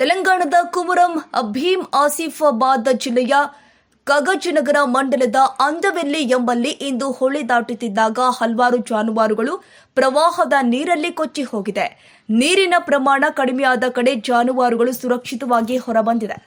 ತೆಲಂಗಾಣದ ಕುಮರಂ ಭೀಮ್ ಆಸಿಫಾಬಾದ್ ಜಿಲ್ಲೆಯ ಕಗಜನಗರ ಮಂಡಲದ ಅಂದವೆಲ್ಲಿ ಎಂಬಲ್ಲಿ ಇಂದು ಹೊಳೆ ದಾಟುತ್ತಿದ್ದಾಗ ಹಲವಾರು ಜಾನುವಾರುಗಳು ಪ್ರವಾಹದ ನೀರಲ್ಲಿ ಕೊಚ್ಚಿ ಹೋಗಿದೆ. ನೀರಿನ ಪ್ರಮಾಣ ಕಡಿಮೆಯಾದ ಕಡೆ ಜಾನುವಾರುಗಳು ಸುರಕ್ಷಿತವಾಗಿ ಹೊರಬಂದಿದೆ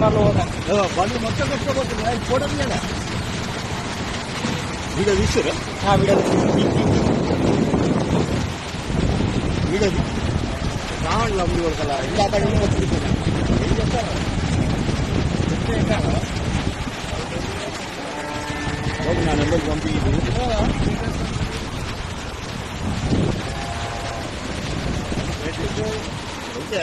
ಸಾಂಬಾರ್ಲು ಹೋದ ಬಂದು ಮೊತ್ತ ಕಷ್ಟಪಡ್ತೀನಿ ಅದು ಕೊಡೋದ್ಮೇಲೆ ಬಿಡೋ ವಿಸಿರು ಹಾಂ ಬಿಡೋದು ಬಿಡೋದು ನಾನು ನಮ್ಗೆ ಹೊಡ್ಕಲ್ಲ ಇಲ್ಲ ಕಡೆ ಹೊತ್ತಿದ್ದೀನಿ ಹೆಂಗೆ ಸರ್ ಹೋಗಿ ನಾನು ಎಲ್ಲರೂ ಬಂದಿದ್ದೀನಿ ಓಕೆ